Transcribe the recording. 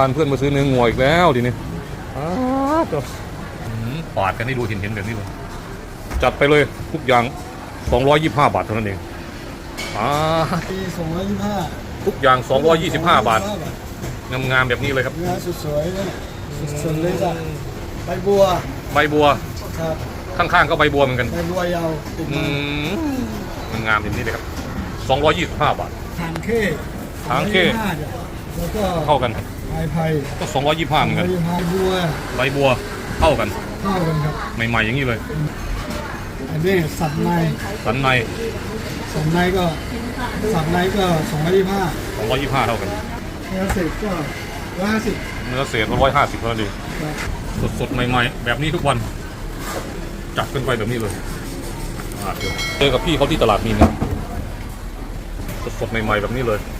พานเพื่อนมาซื้อเนื้องัวอีกแล้วทีนี้อ้าวเจ้าอืมปาดกันให้ดูเห็นเห็นๆแบบนี้เลยจัดไปเลยทุกอย่าง 225 บาทเท่านั้นเองอ่าปีสองร้อยยี่สิบห้าทุกอย่าง 225 บาทงามๆแบบนี้เลยครับเนื้อสุดสวยนะสดๆเลยจ้ะใบบัวใบบัวครับข้างๆก็ใบบัวเหมือนกันใบบัวยาวติดอืมามงามแบบนี้เลยครับ 225 บาทหางเข้หางเข้225จ้ะแล้วก็เท่ากัน ไม้ไผ่ก็225เหมือนกันใบพายบัวใบบัวเท่ากันเท่ากันครับใหม่ๆอย่างนี้เลยอันนี้สัตว์ในสันในสัตว์ในก็สัตว์ในก็สองร้อยยี่สิบห้า225เท่ากันเนื้อเศษก็ร้อยห้าสิบเนื้อเศษ150เท่านั้นเองครับสดๆใหม่ๆ แบบนี้ทุกวัน จัดขึ้นไปแบบนี้เลยอ่าเดี๋ยวเจอกับพี่เขาที่ตลาดมีนนะสดๆใหม่ๆแบบนี้เลยอ่า